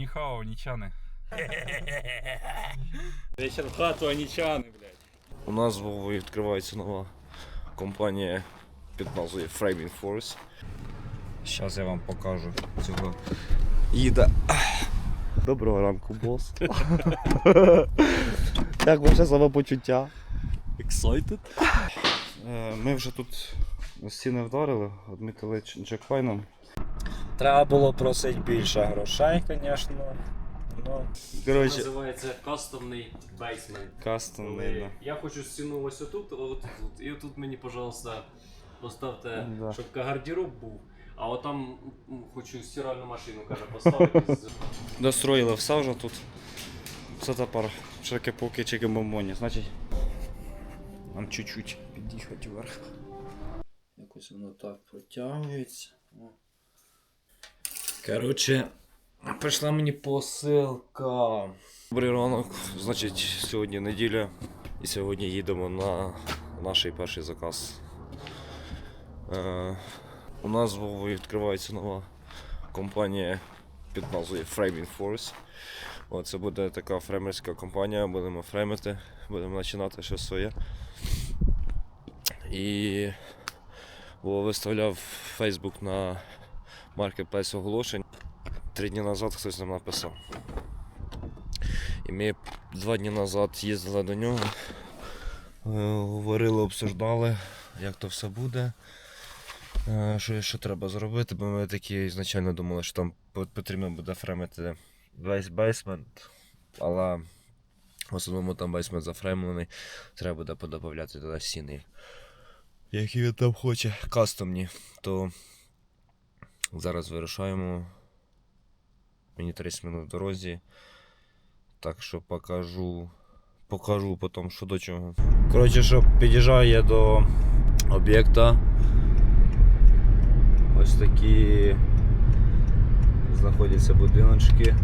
Ніхао, нічани. Вечір в хату, а нічани, блядь. У нас Вовою відкривається нова компанія під назвою Framing Force. Зараз я вам покажу цього їда. Доброго ранку, бос. Як ваше самопочуття? Excited? Е, Ми вже тут стіни вдарили, відмітили Дж- джекпайном. Треба було просити більше грошей, звісно. Ну, Коротше, Називається кастомний бейсмент. кастомний. Да. Я хочу стіну ось отут, от тут. І отут мені, пожалуйста, поставте, Да. щоб гардероб був. А отам м, хочу стиральну машину, каже, поставити. з- Достроїли все вже тут. Все тепер чеки-поки, чеки-бомбоні. Значить, нам чуть-чуть під'їхати вверх. якось воно так протягується. О. Коротше, прийшла мені посилка. Добрий ранок. Значить, сьогодні неділя і сьогодні їдемо на наш перший заказ. Е, у нас відкривається нова компанія під назвою Framing Force. О, це буде така фремерська компанія, будемо фремити, будемо починати щось своє. І Вова виставляв Facebook на Marketplace оголошень. Три дні назад хтось нам написав. І ми два дні назад їздили до нього, е, говорили, обсуждали, як то все буде, е, що, що треба зробити, бо ми такі ізначально думали, що там потрібно буде фремити весь бейсмент, але в основному там бейсмент зафремлений, треба буде подобавляти туди стіни. Які він там хоче, кастомні, то зараз вирушаємо. Мені 30 минут в дорозі. Так що покажу. Покажу потім, що до чого. Коротше, що під'їжджаю я до об'єкта. Ось такі знаходяться будиночки.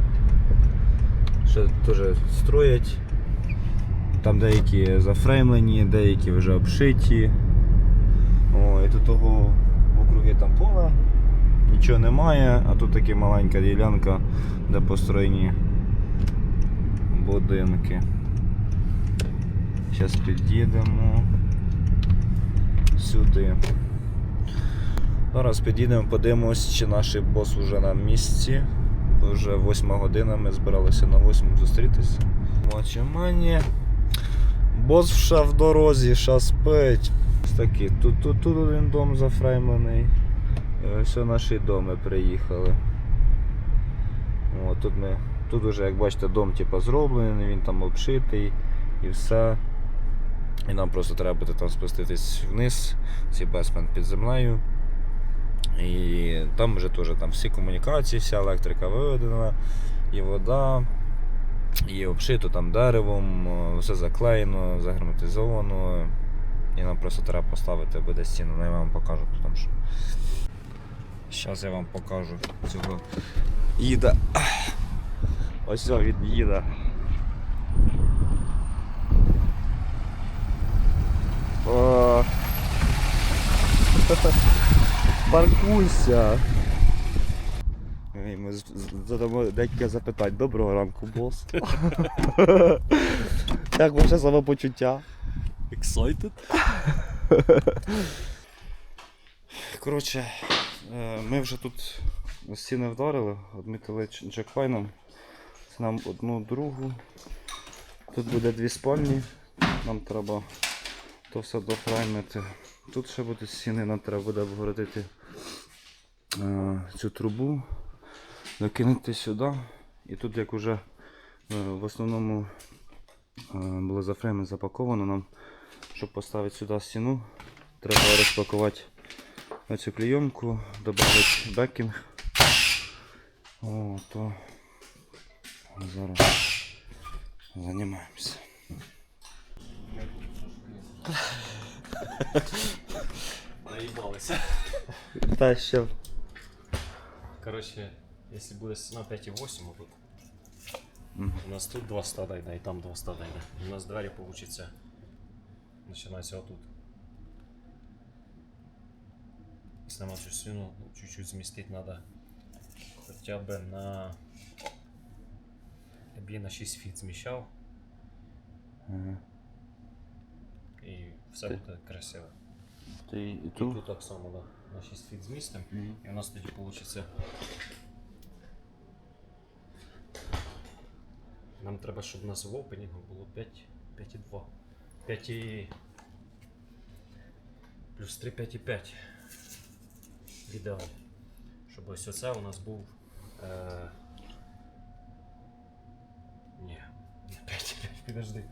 Ще теж строять. Там деякі зафреймлені, деякі вже обшиті. О, і тут того округи там поле, нічого немає, а тут така маленька ділянка, де построєні будинки. Зараз під'їдемо сюди. Зараз під'їдемо, подивимось, чи наш бос вже на місці. Вже 8 година, ми збиралися на 8 зустрітися. Мочемані. Бос вже в дорозі, ще спить. Ось такі. Тут, тут, тут один дом зафреймлений. І ось наші доми приїхали. О, тут ми Тут уже, як бачите, дом типу, зроблений, він там обшитий і все. І нам просто треба буде там спуститись вниз, цей безмен під землею. І там вже теж там всі комунікації, вся електрика виведена, і вода, і обшито там деревом, все заклеєно, загерметизовано. І нам просто треба поставити буде стіну, ну, я вам покажу потім що. Зараз я вам покажу цього їда. Ось він їде. О. Паркуйся. Ми задамо декілька запитань. Доброго ранку, бос. Як ваше самопочуття? Excited? Коротше, ми вже тут стіни вдарили, відмітили дж- джекпайном. Нам одну другу. Тут буде дві спальні. Нам треба то все дофраймити. Тут ще будуть стіни, нам треба буде обгородити е, цю трубу, докинути сюди. І тут як вже е, в основному е, було зафреймено запаковано, нам, щоб поставити сюди стіну, треба розпакувати цю клейонку, добавити бекінг. О, то зараз займаємося. Наїбалися. Та ще Коротше, якщо буде стіна 5,8 отут, Мгм. у нас тут 200 дойде і там 200 дойде. У нас двері получиться. Починається отут. Якщо нам цю стіну чуть-чуть змістити треба хоча б на Я б її на 6 фіт зміщав Ага. і все Ти- буде красиво. Ти і І тут? тут так само, да. На 6 фіт змістимо. Мгм. І у нас тоді вийде. Нам треба, щоб у нас в опенінгу було 5, 5,2. 5 і... Плюс 3, 5,5. Ідеалі. Щоб ось оце у нас був. Е... Ні, не 5,5, підожди.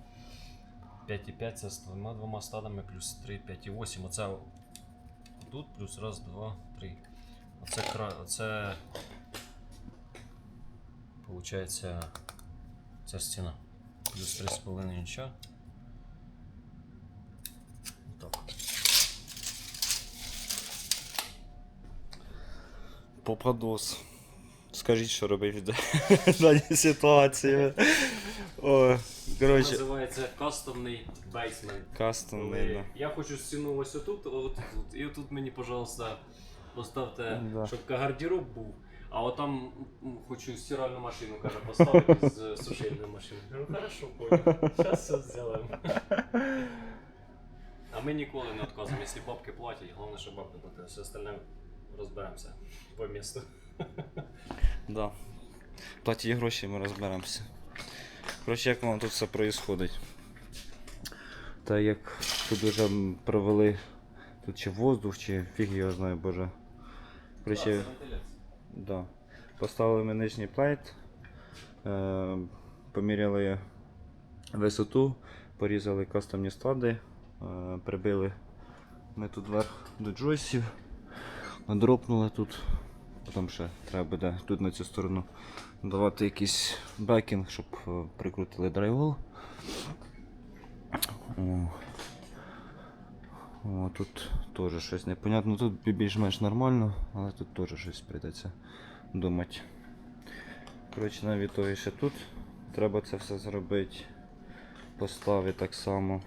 5,5 це з двома двома стадами плюс 3, 5,8. Оце тут плюс раз, два, три. Оце кра... Оце. Получається. Ця стіна. Плюс 3,5 інча. Попадос. Скажіть, що робив в даній ситуації. О, коротше, називається кастомний бейсмент. кастомний. Да. Я хочу стіну ось отут, от тут. І отут мені, пожалуйста, поставте, Да. щоб гардероб був. А отам м, хочу стиральну машину, каже, поставити з сушильної машини. Кажу, хорошо, понял. Зараз все зробимо. А ми ніколи не відказуємо, якщо бабки платять, головне, щоб бабки платили, все остальне розберемося по місту. Да. Платіть гроші, ми розберемося. Коротше, як воно тут все відбувається. Та як тут вже провели тут чи воздух, чи фіг його знає, боже. Коротше, да. Поставили ми нижній плейт, е, поміряли висоту, порізали кастомні склади, е, прибили ми тут вверх до джойсів, дропнули тут. Потім ще треба буде тут на цю сторону давати якийсь бекінг, щоб е, прикрутили драйвол. О. Тут теж щось непонятно. Тут більш-менш нормально, але тут теж щось прийдеться думати. Коротше, навіть того ще тут треба це все зробити. Поставити так само.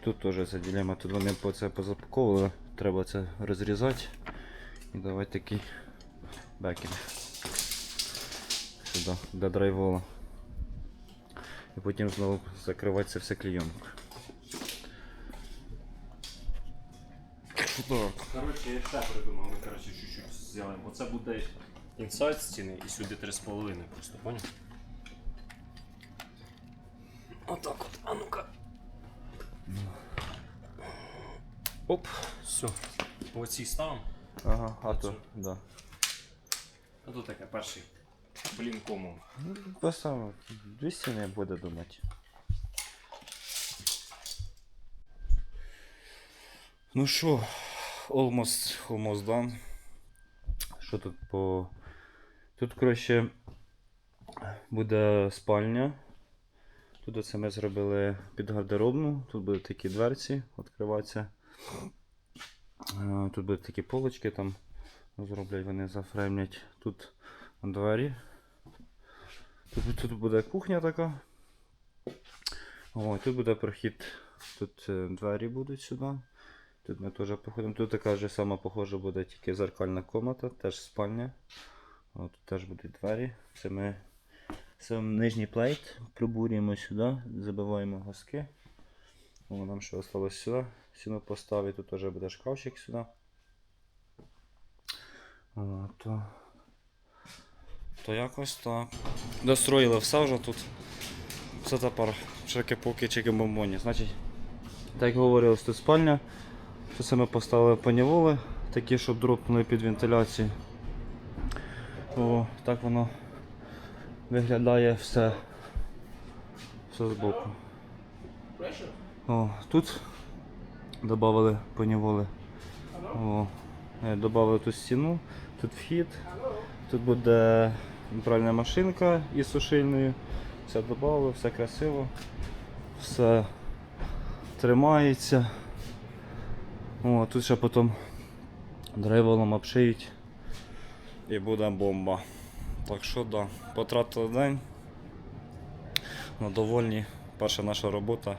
Тут теж ця ділема, тут вони це позапаковували, треба це розрізати і давати такий бекінг сюди, для драйвола. І потім знову закривати це все. Так. Коротше, я ще придумав, ми коротше чуть-чуть зробимо. Оце буде інсайд стіни і сюди 3,5 просто, поняв? Отак от, а ну-ка. Оп, все. По цій ставимо. Ага, а то, да. А тут таке перший. Блін, кому. Поставимо. 200 не буде думати. Ну що, almost, almost done. Що тут по. Тут, коротше, буде спальня. Тут оце ми зробили під гардеробну. Тут будуть такі дверці відкриватися. Е, Тут будуть такі полочки там зроблять, вони зафреймлять. Тут двері. Тут, тут буде кухня така. О, тут буде прохід. Тут е, двері будуть сюди. Тут ми теж походимо. Тут така ж сама похожа буде тільки зеркальна комната, теж спальня. О, тут теж будуть двері. Це ми сам нижній плейт прибурюємо сюди, забиваємо газки. О, нам ще осталось сюди. Сіно поставити, тут теж буде шкафчик сюди. О, то... То якось так. Достроїли все вже тут. Все тепер чеки-поки, чеки-бомбоні. Значить, так як говорилось, тут спальня. Це ми поставили паніволи, такі, щоб дропнули під вентиляцію. О, так воно виглядає все. Все збоку. О, тут додали паніволи. О, е, додали тут стіну, тут вхід. Тут буде пральна машинка із сушильною. Все додали, все красиво, все тримається. О, тут ще потім драйволом обшиють і буде бомба. Так що да, потратили день. Ну, довольні. Перша наша робота.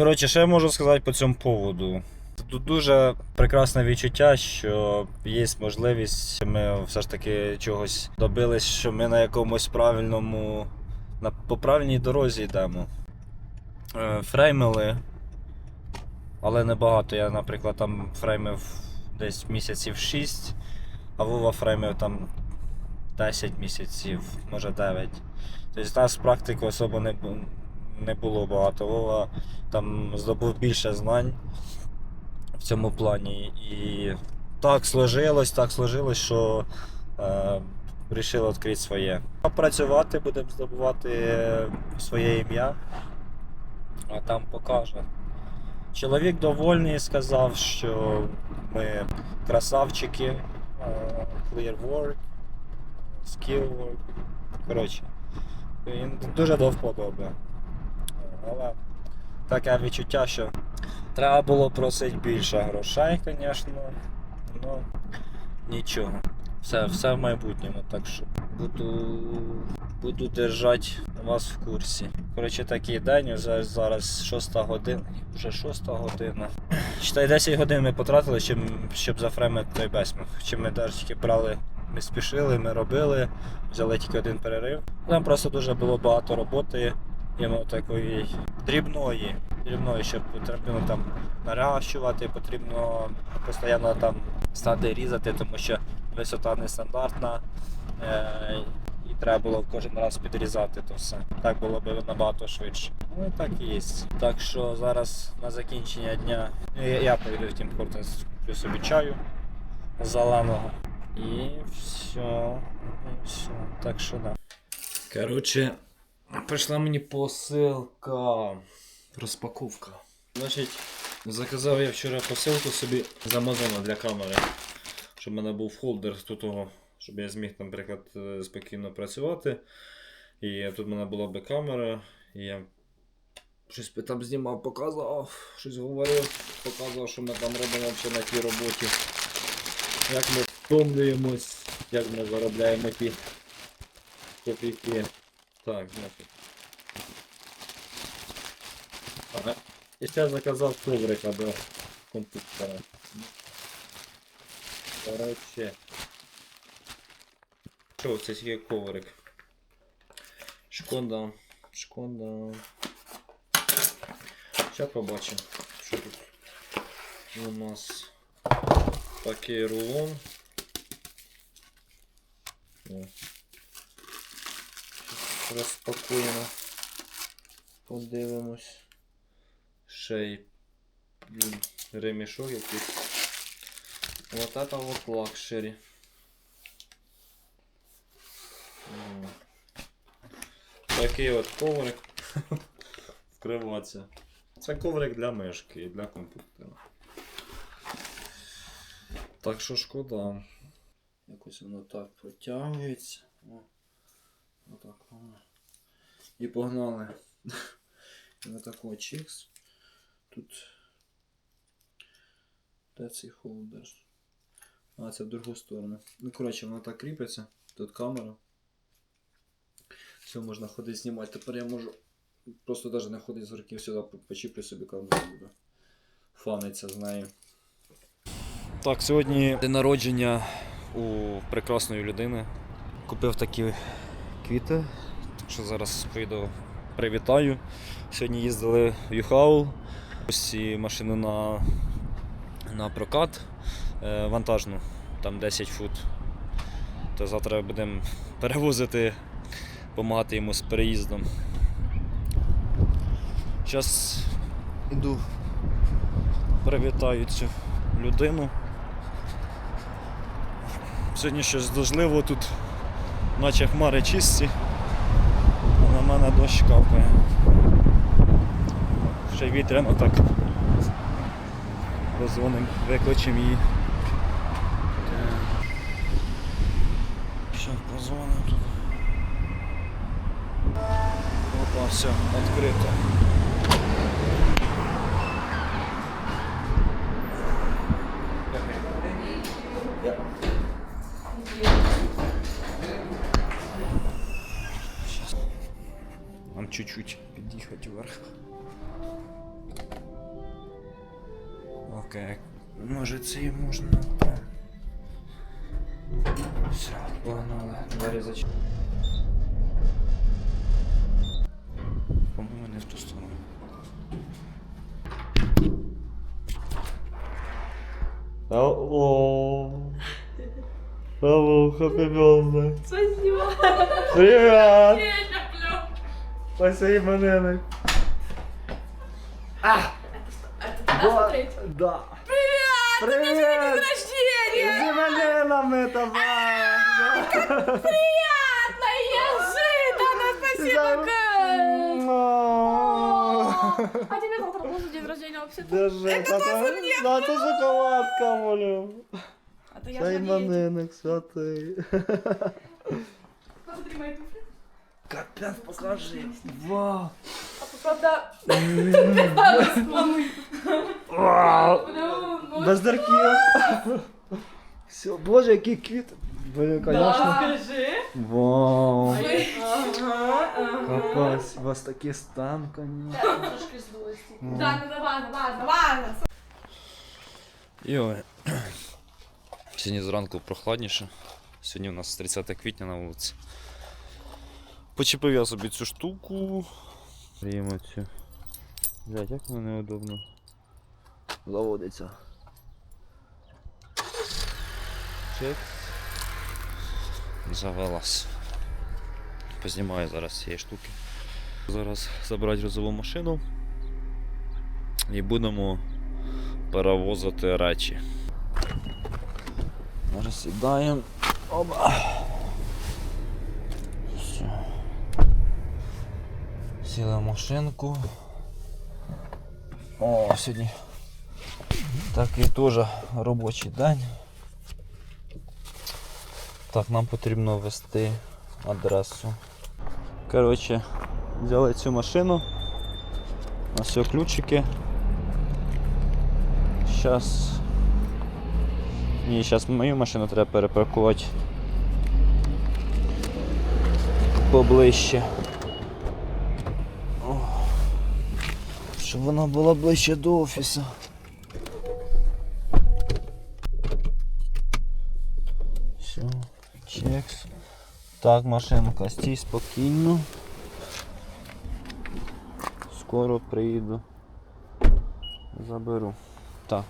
Коротше, що я можу сказати по цьому поводу. Тут дуже прекрасне відчуття, що є можливість, ми все ж таки чогось добились, що ми на якомусь правильному на по правильній дорозі йдемо. Е, фреймили, але небагато. Я, наприклад, там фреймив десь місяців 6, а Вова фреймив там 10 місяців, може 9. Тобто нас практики особо не, не було багато. Вова там здобув більше знань в цьому плані. І так сложилось, так сложилось, що е, відкрити своє. Працювати будемо здобувати своє ім'я, а там покаже. Чоловік довольний сказав, що ми красавчики, е, clear work, skill work. Коротше, він дуже до вподоби. Але таке відчуття, що треба було просити більше грошей, звісно. Ну, нічого. Все, все в майбутньому, так що буду, буду держати вас в курсі. Коротше, такий день, вже зараз 6 година, вже 6 година. Читай 10 годин ми потратили, щоб, щоб зафремити той бесміг. Чи ми тільки брали, ми спішили, ми робили, взяли тільки один перерив. Там просто дуже було багато роботи, іменно такої дрібної, дрібної, щоб потрібно там наращувати, потрібно постійно там стати різати, тому що висота нестандартна. Е- і треба було кожен раз підрізати то все. Так було б набагато швидше. Ну так і є. Так що зараз на закінчення дня ну, я, я поїду в Тім Хортенс, куплю собі чаю зеленого. І все. І все. Так що да. Коротше, прийшла мені посилка. Розпаковка. Значить, заказав я вчора посилку собі з Амазона для камери. Щоб в мене був фолдер до того, щоб я зміг, наприклад, е, спокійно працювати. І тут в мене була би камера, і я щось би там знімав, показував, щось говорив, показував, що ми там робимо взагалі на тій роботі. Як ми втомлюємось, як ми заробляємо ті копійки. Так, значить. Ага. І ще заказав коврика до комп'ютера. Короче. Що, це тільки коврик. Шкода. Шкода. Ще побачимо. Що тут у нас такий рулон. Розпакуємо. Подивимось. Ще й ремішок якийсь. Вот это вот лакшери. М. Такий от коврик. Вкриватися. Це коврик для мишки і для комп'ютера. Так що шкода. Якось воно так протягується. Отак воно. І погнали. На такого чікс. Тут. Де цей холдер? А, це в другу сторону. Ну, коротше, воно так кріпиться. Тут камера. Все, можна ходити знімати. Тепер я можу просто навіть не ходити з руки сюди, почіплю собі камеру буду. Фаниться з нею. Так, сьогодні день народження у прекрасної людини. Купив такі квіти. Так що зараз поїду привітаю. Сьогодні їздили в Юхаул. Ці машини на, на прокат е, вантажну, там 10 фут. То завтра будемо перевозити, допомагати йому з переїздом. Зараз йду привітаю цю людину. Сьогодні щось дождливо тут, наче хмари чисті, а на мене дощ капає. Ще й вітряно так. Позвоним, викличемо її. Ще позвонимо тут. Опа, все, відкрито. чуть-чуть під'їхати вверх. Окей. Може це і можна. Все, погнали. Двері зач... по-моєму, не в ту сторону. Hello. Hello, happy birthday. Спасибо. Привет! Я люблю. Спасибо, Ненок. Это туда смотреть? Да. Привет! Привет! День рождения! С Валеном это Приятно! Неожиданно! Спасибо, Кэт! А тебе завтра тоже день рождения вообще-то? Держи, это Да, это шоколадка, молю. А то я Дай же на диете. маненок, святий. Посмотри мои туфли. Капец, покажи. Вау. А то, правда, с мамой. Вау. Ну, ну, Без дырків. Все, боже, який квіт. Блин, Да, конечно. скажи. Вау. Ага, ага. Капець, у вас такий стан, конечно. Так, трошки здулось. Да, ну давай, давай, давай. Йой. Сьогодні зранку прохладніше. Сьогодні у нас 30 квітня на вулиці. Почепив я собі цю штуку. Прямо цю. Блять, як воно неудобно. Заводиться. Чек. Завелась. Познімаю зараз цієї штуки. Зараз забрати грузову машину і будемо перевозити речі. Зараз сідаємо. Оба. Сіли в машинку. О, сьогодні такий теж робочий день. Так, нам потрібно ввести адресу. Коротше, взяли цю машину. На все ключики. Зараз ні, зараз мою машину треба перепаркувати поближче. Щоб вона була ближче до офісу. Все, чекс. Так, машинка, стій спокійно. Скоро приїду. Заберу. Так.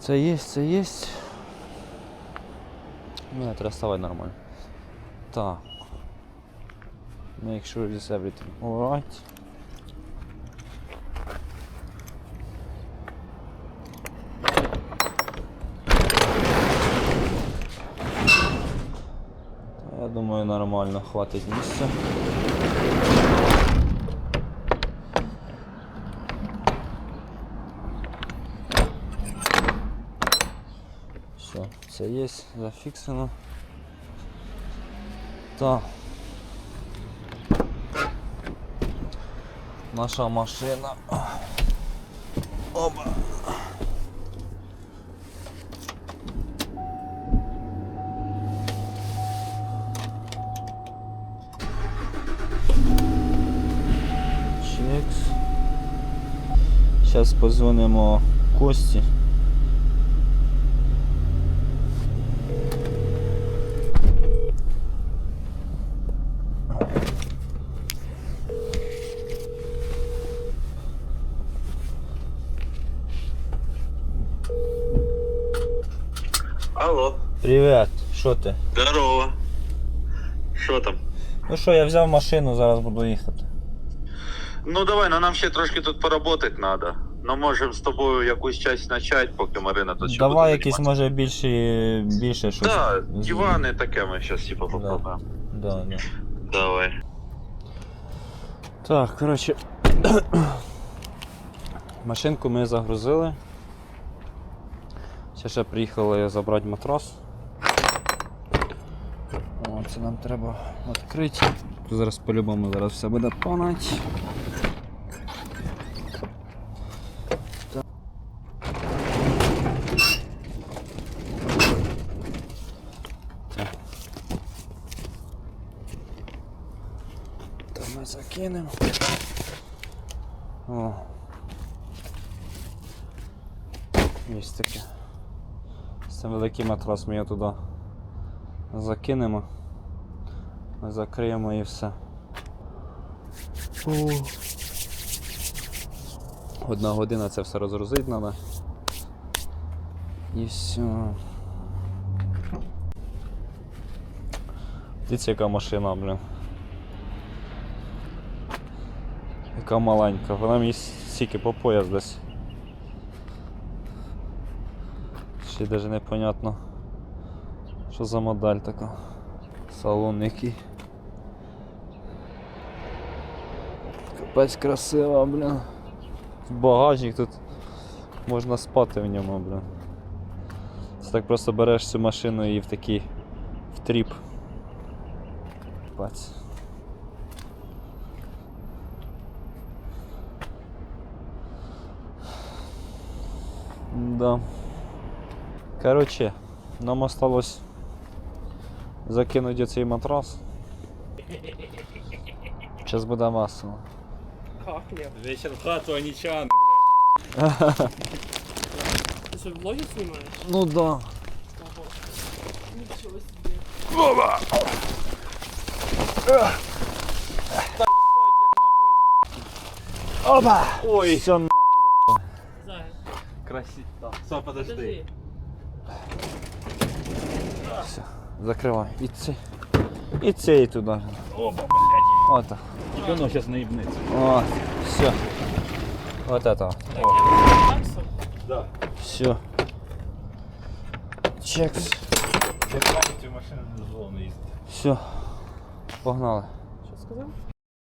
Це є, це є. Мене треба ставити нормально. Так. Make sure this everything alright. нормально хватить місця. Все, це є, зафіксено. Так. Наша машина. Оба. Зараз позвонимо Кості. Алло, Привіт, що ти? здорово. Що там? Ну що, я взяв машину, зараз буду їхати. Ну давай, ну нам ще трошки тут поработати треба. Ну можемо з тобою якусь часть почати, поки Марина тут ще Давай буде якісь займатися. може більше, більше щось. Да, з- дивани таке ми зараз типу попробуємо. Да, да. Давай. Так, коротше. Машинку ми загрузили. Ще ще приїхали забрати матрас. О, це нам треба відкрити. Зараз по-любому зараз все буде понать. Ми закинемо. О. Є таке. Це великий матрас, ми його туди закинемо, закриємо і все. Одна година це все розгрузити треба. І все. Дивіться, яка машина, блін. Яка маленька, вона мені стільки по пояс десь. Ще навіть непонятно, що за модель така. Салон який. Капець красива, блін. Багажник тут можна спати в ньому, блін. Це так просто береш цю машину і в такий в тріп. Да. Короче, нам осталось закинути цей матрас. Зараз буде масло. Как нет? Вечер в хату, а не чан. Ты что, влоги снимаешь? Ну да. Ничего себе. Ой, все Красиво. Все, подожди. Закривай. І цей. І цей туди. Опа, блядь. Ото. Воно зараз наїбнеться. О, все. Вот это. вот. Таксом? Все. Чекс. Цю машину не дозволено їздити. Все. Погнали. Что сказал?